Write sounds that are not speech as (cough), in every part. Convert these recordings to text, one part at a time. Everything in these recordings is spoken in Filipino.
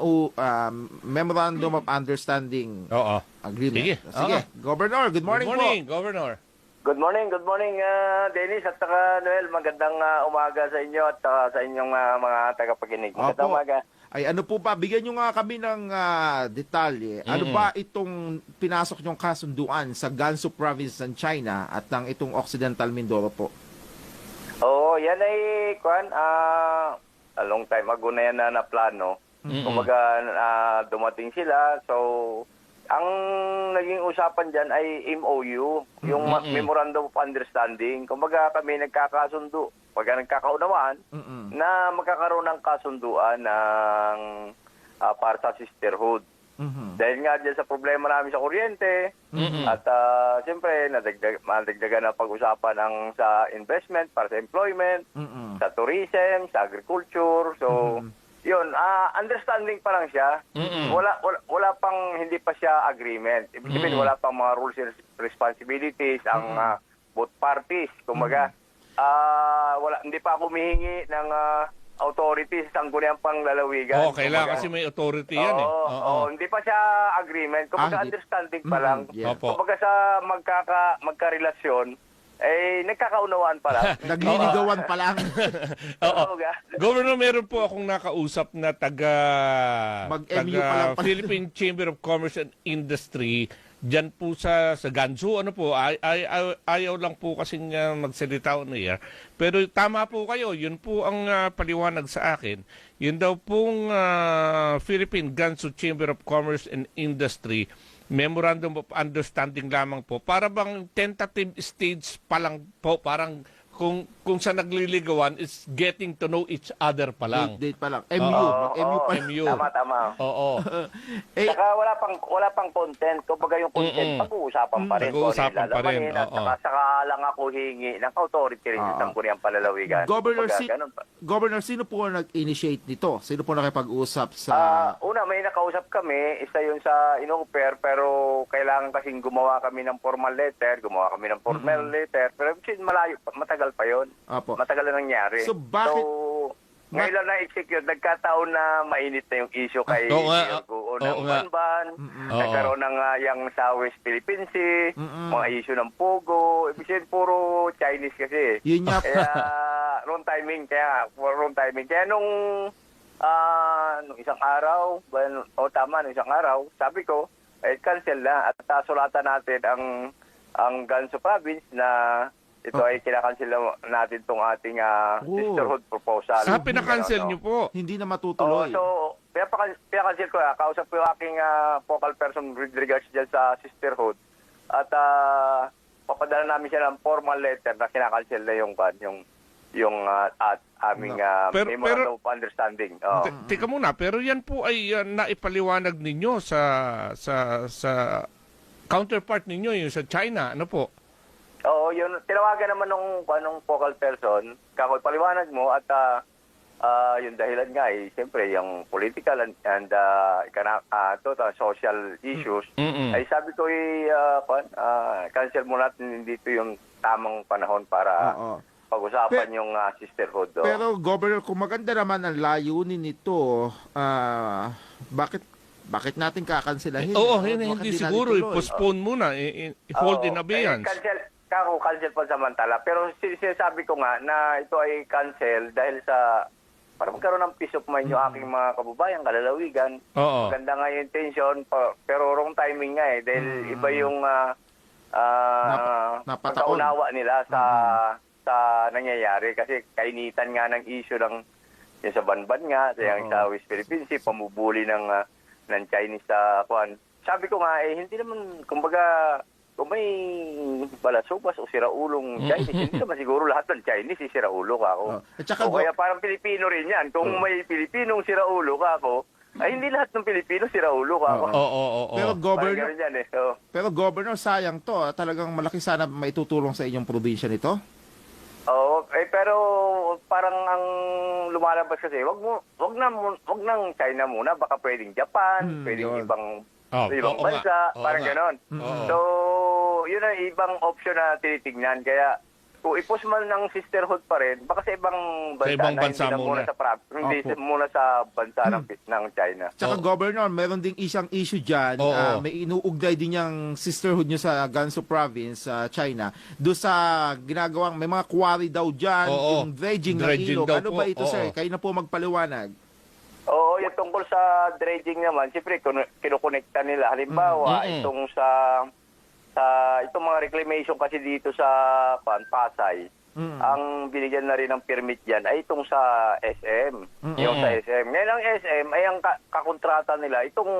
MO, um, Memorandum of Understanding Oo. Agreement. Sige. Sige. Governor, good morning, Good morning, Governor. Good morning, good morning, ah, Dennis at saka Noel. Magandang ah, umaga sa inyo at saka sa inyong ah, mga tagapakinig. Magandang Opo. umaga. po. Ay ano po ba, bigyan nyo nga kami ng ah, detalye. Ano Mm-mm. ba itong pinasok nyong kasunduan sa Gansu Province ng China at ng itong Occidental Mindoro po? Oo, yan ay, kwan, ah, a long time ago na yan na naplano. Mm-mm. Kumbaga, ah, dumating sila. So, ang naging usapan dyan ay MOU, yung Mm-mm. Memorandum of Understanding. Kumbaga, kami nagkakasundo. Pagka nagkakaunawaan, Mm-mm. na magkakaroon ng kasunduan ng ah, para sa sisterhood. Mhm. Dahil nga dyan sa problema namin sa kuryente, Mm-mm. at uh, siyempre, nadagdag, madagdagan na pag-usapan ng sa investment para sa employment, Mm-mm. sa tourism, sa agriculture. So, Mhm. Yun, ah, understanding pa lang siya. Mm-mm. Wala, wala, wala pang, hindi pa siya agreement. Ibig sabihin, wala pang mga rules and responsibilities ang ah, both parties. Kumaga, ah, wala, hindi pa ako humihingi ng ah, authorities sa sangguniang panglalawigan. Oo, kailangan Kumbaga, kasi may authority yan eh. Oo, Oo. oo, hindi pa siya agreement. Kung Ah, hindi- understanding pa Mm, lang. yeah. Opo. Kumbaga sa magkaka, magkarelasyon, eh, nagkakaunawaan pa lang. (laughs) Nagliligawan pa lang. (laughs) Oo. Oo, ga. Governor, meron po akong nakausap na taga, Mag-MU taga pa lang pala. Philippine Chamber of Commerce and Industry Diyan po sa, sa Gansu, ano po, ay, ay, ay- ayaw lang po kasing uh, magsalita on air. Pero tama po kayo, yun po ang ah, paliwanag sa akin. Yun daw pong ah, Philippine Gansu Chamber of Commerce and Industry Memorandum of Understanding lamang po. Para bang tentative stage pa lang po, parang kung kung sa nagliligawan is getting to know each other pa lang. Date, date pa lang. MU. Oo, Mag-MU oo, pa. MU. Tama, tama. Oo. (laughs) Eh, Saka wala pang wala pang content. Kumbaga yung content Mm-mm. pag-uusapan pa rin. Pag-uusapan pa rin, At oo. saka, saka lang ako hingi ng authority rin Oo. sa sangguniang palalawigan. Governor, Kumbaga, si- ganun pa. Governor, sino po ang nag-initiate nito? Sino po nakipag-usap sa... Ah, una, may nakausap kami, isa yun sa inoper, pero kailangan kasing gumawa kami ng formal letter, gumawa kami ng formal letter, pero malayo, pa- matagal pa yon Apo. Matagal na nangyari. So, bakit- So, ngayon lang na-execute, nagkataon na mainit na yung issue kay Oo nga, Mayor Guo oo ng nga. Banban, Mm-mm. nagkaroon ng ah, yung sa West Philippine Sea, Mm-mm. mga issue ng Pogo, ibig sabihin puro Chinese kasi. Yun nga po. Kaya wrong timing, kaya wrong timing. Kaya nung ah nung isang araw, ba, o tama, nung isang araw, sabi ko, eh, cancel na at uh, sulatan natin ang ang Gansu province na ito Oh. ay kinakancel na natin tong ating ah, Oh. sisterhood proposal. Sa pinakancel Ganun, niyo po. Hindi na Oo, matutuloy. so, kaya pa cancel ko, ah, kausap ko yung aking ah, focal person with regards dyan sa sisterhood. At ah, papadala namin siya ng formal letter na kinakancel na yung kan, yung yung ah, at aming ah, Pero- memorandum of understanding. Oo. Te- Teka muna, pero yan po ay uh, naipaliwanag ninyo sa sa sa counterpart ninyo yung sa China, ano po? Oo, yun. Tinawagan naman nung, anong focal person, kakoy paliwanag mo at ah, ah, yung dahilan nga ay siyempre yung political and, and ah, kana, ah, total social issues. Mm-mm. Ay sabi ko eh, ah, pan, ah, cancel mo natin dito yung tamang panahon para Oo. pag-usapan Pe- yung ah, sisterhood. oh. Pero Governor, kung maganda naman ang layunin nito, ah, bakit bakit natin kakanselahin? Oo, Bakit hindi, di hindi natin siguro tuloy? i-postpone muna, i- i- i-hold Oo. in abeyance. Eh, cancel, kako, cancel pa samantala. Pero sin- sinasabi ko nga na ito ay cancel dahil sa para magkaroon ng peace of mind yung aking mga kababayan, kalalawigan. Oo. Maganda nga yung intention, pa- pero wrong timing nga eh. Dahil Mm. iba yung ah, ah, Nap- napataon. pagkaunawa nila sa sa nangyayari. Kasi kainitan nga ng issue ng yung sa Banban nga, sa, yung sa West Philippine Sea, pamubuli ng, ah, ng Chinese sa kwan. Sabi ko nga, eh, hindi naman, kumbaga, kung may balasubas o siraulong Chinese, hindi naman siguro lahat ng Chinese eh, siraulo ka ako. Oh. At saka, o kaya parang Pilipino rin yan. Kung may Pilipinong siraulo ka ako, ay hindi lahat ng Pilipino siraulo ka ako. Oo, oo, oo. pero Parang Governor, ganun yan eh. So, pero Governor, sayang to. ah. Talagang malaki sana maitutulong sa inyong probinsya nito. Oo, eh, pero parang ang lumalabas kasi, wag mo, wag na wag nang China muna, baka pwedeng Japan, Hmm, pwedeng yun. ibang Oh, ibang oo nga, bansa, oo parang nga. ganon. Oo. So, yun ang ibang option na tinitignan kaya kung ipos man ng sisterhood pa rin, baka sa ibang bansa, Sa ibang na bansa hindi na muna. sa pra- hindi Opo. muna sa bansa ng, ng China. Tsaka Oo. Governor, meron ding isang issue dyan. Oo. ah, may inuugnay din yung sisterhood nyo sa Gansu Province, sa China. Doon sa ginagawang, may mga quarry daw dyan, Oo. yung dredging, Dredging ng ilog. daw Ano po, ba ito, oo. sir? Kayo na po magpaliwanag. Yung tungkol sa dredging naman, siyempre kinu- kinukonekta nila. Halimbawa, Mm. itong sa sa itong mga reclamation kasi dito sa Pan Pasay, Mm. ang binigyan na rin ng permit diyan ay itong sa SM. Mm. Yung sa SM. Ngayon ang SM ay ang ka- kakontrata nila itong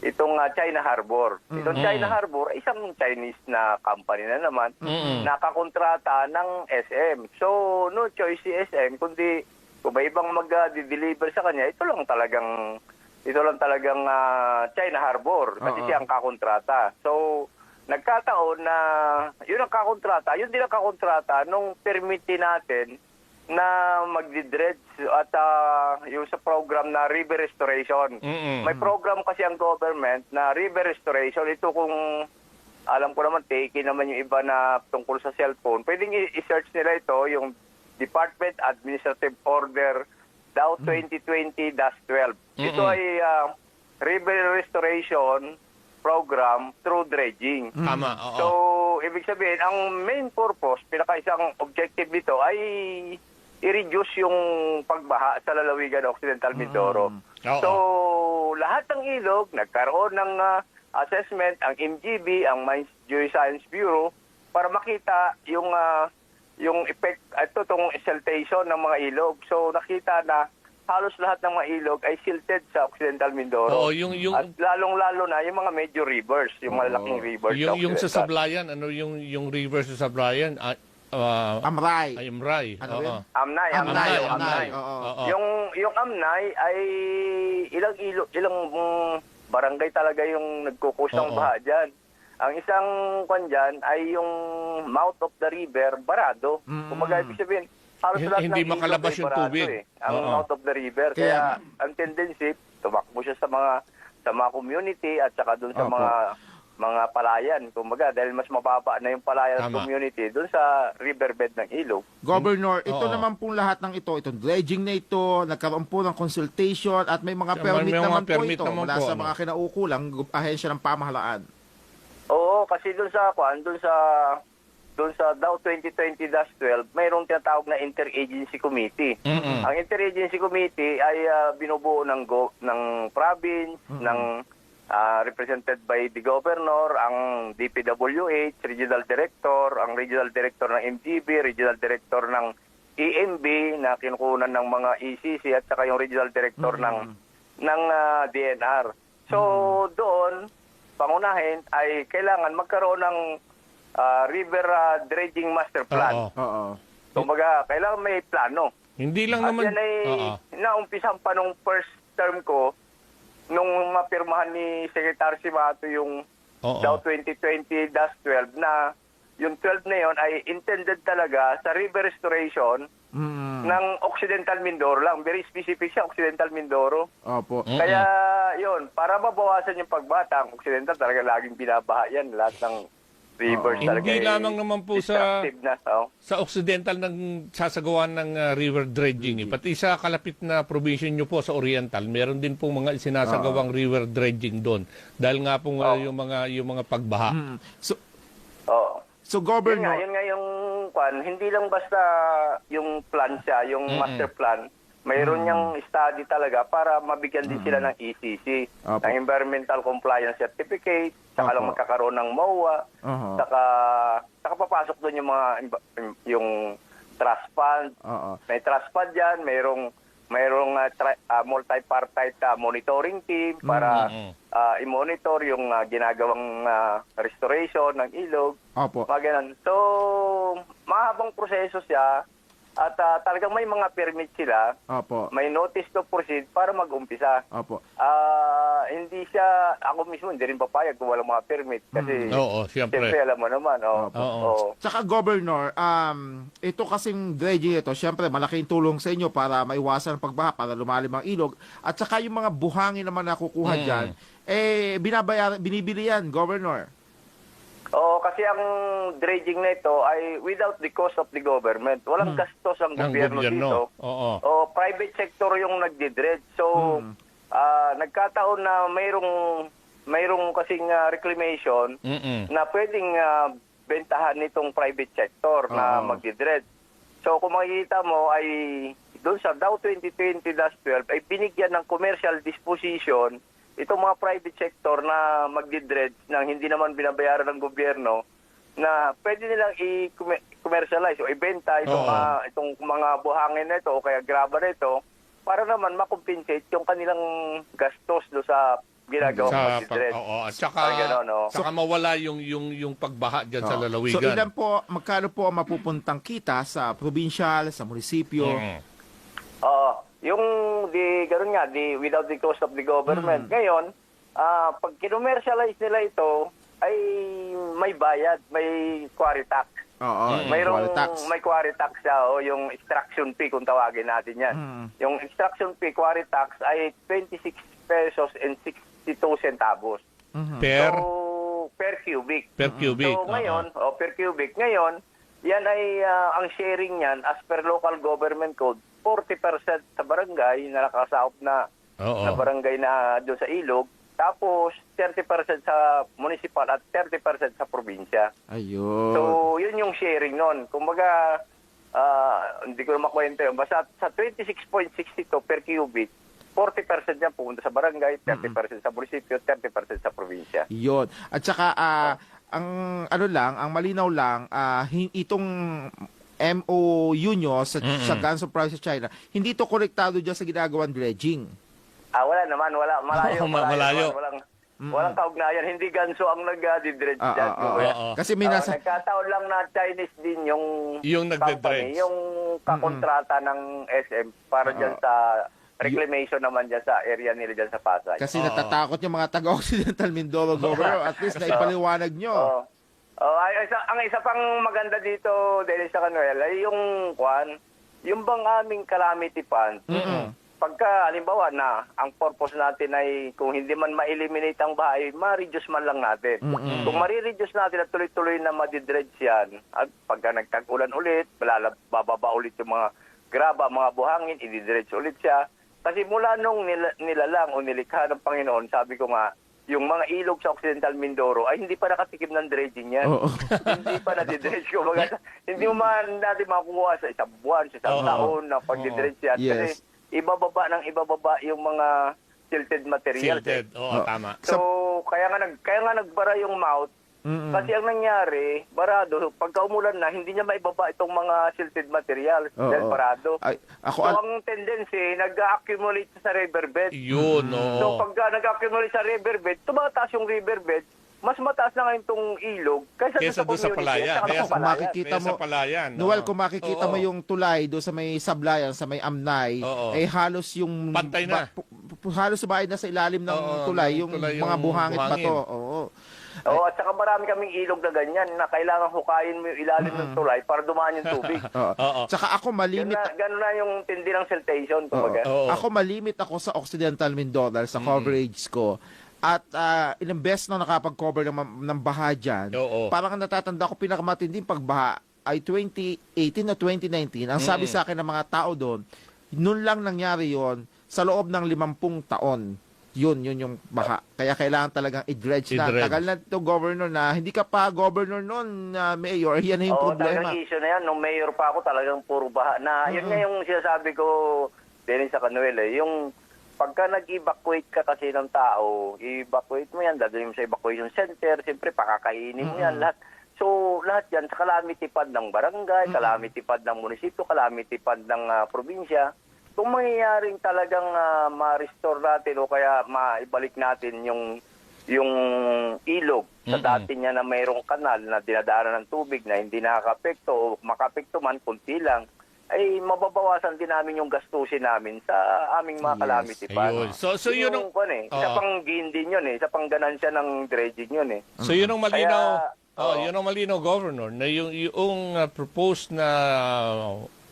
itong ah, China Harbor. Itong Mm. China Harbor ay isang Chinese na company na naman Mm-mm. nakakontrata ng SM. So, no choice si SM kundi kung ba ibang mag-deliver sa kanya, ito lang talagang ito lang talagang ah, China Harbor kasi Oo. siya ang kakontrata. So, nagkataon na yun ang kakontrata, yun din ang kakontrata nung permit din natin na magdi-dredge at ah, yung sa program na river restoration. Mm-mm. May program kasi ang government na river restoration. Ito kung alam ko naman, take naman yung iba na tungkol sa cellphone. Pwedeng i-search nila ito, yung Department Administrative Order DAO 2020-12. Ito Mm-mm. ay ah, river restoration program through dredging. Tama, oo. So, ibig sabihin, ang main purpose, pinaka-isang objective nito ay i-reduce yung pagbaha sa lalawigan ng Occidental Mindoro. Oo. So, lahat ng ilog, nagkaroon ng ah, assessment, ang MGB, ang Mines Geoscience Bureau, para makita yung ah, yung effect, ito tong siltation ng mga ilog. So, nakita na halos lahat ng mga ilog ay silted sa Occidental Mindoro. Oo, yung yung At lalong-lalo na yung mga major rivers, yung Oo. malalaking rivers. yung yung sa. Sablayan, ano yung yung river sa Sablayan? Ah, ah, Amray. Ayumray. Ano Oo. yun? Amnay, Amnay, Amnay, yung Amnay. Amnay. Oo. Oo. Yung yung Amnay ay ilang ilo, ilang mm, barangay talaga yung nagkukus ng Oo. baha diyan. Ang isang kwan dyan ay yung mouth of the river, barado. Mm. Kumaga, ibig sabihin, halos Hindi- lahat hindi ng makalabas ay yung barado tubig. Eh, ang Oo. mouth of the river. Kaya- Kaya, ang tendency, tumakbo siya sa mga sa mga community at saka doon sa Opo. mga mga palayan. Kumbaga, dahil mas mababa na yung palayan Tama. community doon sa riverbed ng ilog. Governor, ito Oo. naman pong lahat ng ito, itong dredging na ito, nagkaroon po ng consultation at may mga May permit mga naman permit po ito naman mula po, sa ano? mga kinaukulang gu- ahensya ng pamahalaan. Oo, kasi doon sa kwan, doon sa doon sa DAO 2020-12, mayroong tinatawag na Interagency Committee. Mm-mm. Ang Interagency Committee ay ah, binubuo ng go, ng province, Mhm. ng ah, represented by the governor, ang DPWH, regional director, ang regional director ng MGB, regional director ng EMB na kinukunan ng mga ECC at saka yung regional director Mhm. ng ng ah, DNR. So doon pangunahin ay kailangan magkaroon ng ah, river ah, dredging master plan. Oo. Oo. Kumbaga, kailangan may plano. Hindi lang At naman yan ay Oo. naumpisan pa nung first term ko nung mapirmahan ni Secretary Simato yung Oo. DAO 2020-12 na yung 12 na yon ay intended talaga sa river restoration Mm. ng Occidental Mindoro lang. Very specific siya, Occidental Mindoro. Opo. Kaya yon para mabawasan yung pagbata, ang Occidental talaga laging binabaha yan. Lahat ng rivers talaga Hindi ay lamang naman po sa- destructive na. oh. sa occidental ng sasagawan ng ah, river dredging. eh. Pati sa kalapit na provision nyo po sa oriental, meron din po mga sinasagawang river dredging doon. Dahil nga po ah, Oo. yung mga yung mga pagbaha. Mm. So, Oo. so Yun nga, Governor, yun nga yung kwan, hindi lang basta yung plan siya, yung Mm-mm. master plan. Mayroon niyang study talaga para mabigyan din sila ng ECC, Opo. ng Environmental Compliance Certificate, saka lang magkakaroon ng MOA, Oo. saka, saka papasok doon yung mga yung trust fund. Oo. May trust fund dyan, mayroong mayroong ah, tri- ah, multi-partite ah, monitoring team para Mm-mm. ah, i-monitor yung ah, ginagawang ah, restoration ng ilog. Opo. Mga ganun. So, mahabang proseso siya at ah, talagang may mga permit sila, Opo. may notice to proceed para mag-umpisa. Opo. Ah, hindi siya, ako mismo hindi rin papayag kung walang mga permit kasi Oo, siyempre. siyempre alam mo naman. Oh. Oo. Oo. Tsaka Governor, um, ito kasing dredging ito, syempre malaking tulong sa inyo para maiwasan ang pagbaha, para lumalim ang ilog. At saka yung mga buhangin naman na kukuha Mm. dyan, eh, binabayar, binibili yan, Governor. Oo, kasi kasi ang dredging na ito ay without the cost of the government. Walang gastos ang Ng gobyerno, dito. gobyerno. Oo. O private sector yung nagdi-dredge. So, Ah, nagkataon na mayroong mayroong kasing ah, reclamation Mm-mm. na pwedeng ah, bentahan nitong private sector na Oo. magdi-dredge. So, kung makikita mo ay doon sa Dow 2020-12 ay binigyan ng commercial disposition itong mga private sector na magdi-dredge nang hindi naman binabayaran ng gobyerno na pwede nilang i-commercialize o ibenta itong, mga, itong mga buhangin na ito o kaya graba na ito para naman makompensate yung kanilang gastos do sa ginagawang Sa pag, oo, at saka, ganon, no? saka mawala yung, yung, yung pagbaha dyan sa Oo. lalawigan. So ilan po, magkano po ang mapupuntang kita sa provincial, sa munisipyo? Mm. Oo. yung di ganun nga, di without the cost of the government. Ngayon, ah pag kinommercialize nila ito, ay may bayad, may quarry tax. Oo, Mm. Mayroong quality tax. may quarry tax siya o yung extraction fee kung tawagin natin 'yan. Mm. Yung extraction fee quarry tax ay 26 pesos and 62 centavos. Mhm. Per, So, per cubic. per cubic. So ngayon, o per cubic, ngayon, yan ay ah, ang sharing niyan as per local government code, 40% sa barangay na nakasahop na Oo. na barangay na doon sa ilog, tapos 30% sa municipal at 30% sa probinsya. Ayun. So, yun yung sharing nun. Kumbaga, ah, hindi ko na makwento yun. Basta sa 26.62 per cubic, 40% yan pupunta sa barangay, 30% sa munisipyo, 30% sa probinsya. Yun. At saka, ah, ang ano lang, ang malinaw lang, ah, hin- itong MOU nyo sa, Mm-mm. sa Ganso Province sa China, hindi to konektado dyan sa ginagawang dredging. Ah, wala naman, wala. (laughs) Malayo, ma- malayo. naman, Walang, walang kaugnayan. Hindi ganso ang nag-dredge Ah, dyan. ah, ah, kumbaga. Oo. Kasi may Ah, nasa... nagkataon lang na Chinese din yung Yung company, yung kakontrata ng SM para dyan sa reclamation naman dyan sa area nila dyan sa Pasay. Kasi Oo. natatakot yung mga taga-Occidental Mindoro (laughs) Governor. At least na ipaliwanag nyo. Oo. Oh, ay, isa, ang isa pang maganda dito, Dennis sa Canuel, ay yung kwan, yung bang aming calamity fund, Mm-mm. Pagka halimbawa na ang purpose natin ay kung hindi man ma-eliminate ang bahay, ma-reduce man lang natin. Mm-mm. Kung ma-reduce natin at tuloy-tuloy na madidredge yan, at pagka nagtag-ulan ulit, bababa ulit yung mga graba, mga buhangin, ididredge ulit siya. Kasi mula nung nila, nilalang o nilikha ng Panginoon, sabi ko nga, yung mga ilog sa Occidental Mindoro ay hindi pa nakatikim ng dredging yan. Hindi pa nadidredge. Kumbaga, hindi mo man natin makukuha sa isang buwan, sa isang Oo. taon na pagdidredge yan. Yes. Kasi ibababa ng ibababa yung mga silted materials. eh. Silted. Oo, Oo. tama. So, kaya nga nag kaya nga nagbara yung mouth Mm-mm. kasi ang nangyari, barado, pagka umulan na, hindi niya maibaba itong mga silted materials Oo. dahil barado. Ay, ako, So, al- ang tendency, nag-accumulate sa riverbed. Yun, oo. So, pagka nag-accumulate sa riverbed, tumataas yung riverbed, mas mataas na ngayon itong ilog kaysa, Kesa doon sa palayan. Kaya sa sa kung makikita Kaya mo, sa palayan. Noel, oo. kung makikita Oo. mo yung tulay do sa may sablayan, sa may amnay, Oo. eh halos yung... Pantay na. pu- halos subayad na sa ilalim ng Oo, tulay, ng yung tulay mga yung buhangit pa buhangin. to. Oo. Oo, at saka marami kaming ilog na ganyan na kailangan hukayin mo yung ilalim ng tulay para dumaan yung tubig. (laughs) Oo. Oo. Tsaka ako Ganun malimit na, ganun na yung tindi ng siltation, Oo. kumbaga. Oo. Ako malimit ako sa Occidental Mindoro sa coverage ko. At ah, ilang beses na nakapag-cover ng, ng baha dyan. Oo. Parang natatanda ko pinakamatinding pagbaha ay 2018 na 2019. Ang sabi Mm. sa akin ng mga tao doon, noon lang nangyari yon sa loob ng 50 taon. Yun, yun yung baha. Kaya kailangan talagang i-dredge na. I-dredge. Tagal na to governor na hindi ka pa governor noon, na mayor. (laughs) Yan na yung Oo, problema. talagang issue na yan. Nung mayor pa ako, talagang puro baha. Na, yun nga yung sinasabi ko, Dennis sa Canuel, eh, yung pagka nag-evacuate ka kasi ng tao, evacuate mo yan, dadalhin mo sa evacuation center, siyempre pakakainin mo yan lahat. So, lahat yan sa calamity fund ng barangay, calamity fund ng munisipyo, calamity fund ng ah, probinsya. Kung mangyayaring talagang ah, ma-restore natin o kaya maibalik natin yung yung ilog sa dati niya na mayroong kanal na dinadaanan ng tubig na hindi nakakapekto o makapekto man, kunti lang, ay mababawasan din namin yung gastusin namin sa aming mga Yes. calamity fund. Ayun. So, so yun ang, yung, kwan eh, isa Oo. pang gain din yun eh, isa pang ganansya ng dredging yun eh. so yun ang malinaw. Kaya, oh, oo. yun ang malinaw, Governor, na yung, yung uh, proposed na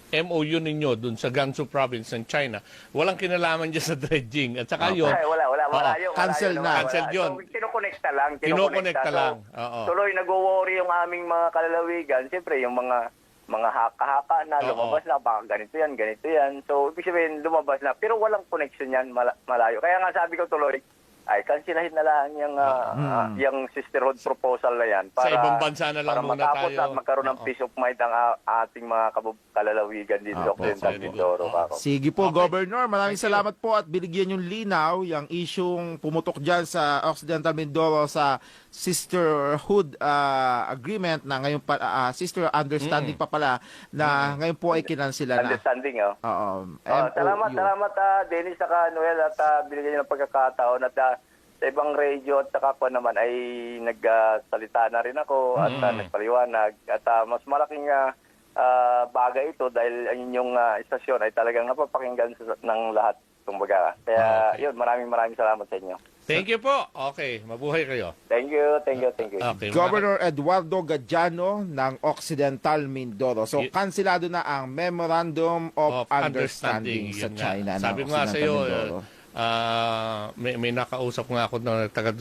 MOU ninyo dun sa Gansu province ng China, walang kinalaman dyan sa dredging. At saka yun, Ay, wala, wala, wala Oo. yun. wala Cancel yun, na. wala. Cancel yun. So, kinukonekta lang. Kinokonekta So, lang. Oo. Tuloy nag-worry yung aming mga kalalawigan. Siyempre, yung mga mga haka-haka na Oo. lumabas na, baka ganito yan, ganito yan. So, ibig sabihin, lumabas na. Pero walang connection yan mala- malayo. Kaya nga sabi ko tuloy, ay, kansilahin na lang yung, ah, ah, yung sisterhood proposal na yan. Sa ibang bansa na lang para muna matapos tayo. at magkaroon ng Oo. peace of mind ang ah, ating mga kabab- kalalawigan dito sa Apo, Occidental very good. Mindoro. Oo. kako. Sige po, Okay. Governor. Maraming Thank you. salamat po at binigyan yung linaw, yung isyong pumutok dyan sa Occidental Mindoro sa Sisterhood ah, Agreement na ngayon pa, ah, Sister Understanding pa pala na ngayon po ay kinansila na. Understanding, oh. Oo. Oh, salamat, salamat ah, Dennis saka Noel at ah, binigyan niyo ng pagkakataon at ah, sa ibang radio at saka ko naman ay nagsalita na rin ako at ah, nagpaliwanag at ah, mas malaking ah, ah, bagay ito dahil ang inyong ah, istasyon ay talagang napapakinggan sa, ng lahat kumbaga. Kaya Okay. yun, maraming maraming salamat sa inyo. Thank you po. Okay, mabuhay kayo. Thank you, thank you, thank you. Okay. Governor Eduardo Gadiano ng Occidental Mindoro. So, Y- kansilado na ang Memorandum of, of Understanding, sa yun nga. China. ng Sabi ko nga sa iyo, Mindoro. ah, may, may nakausap nga ako na taga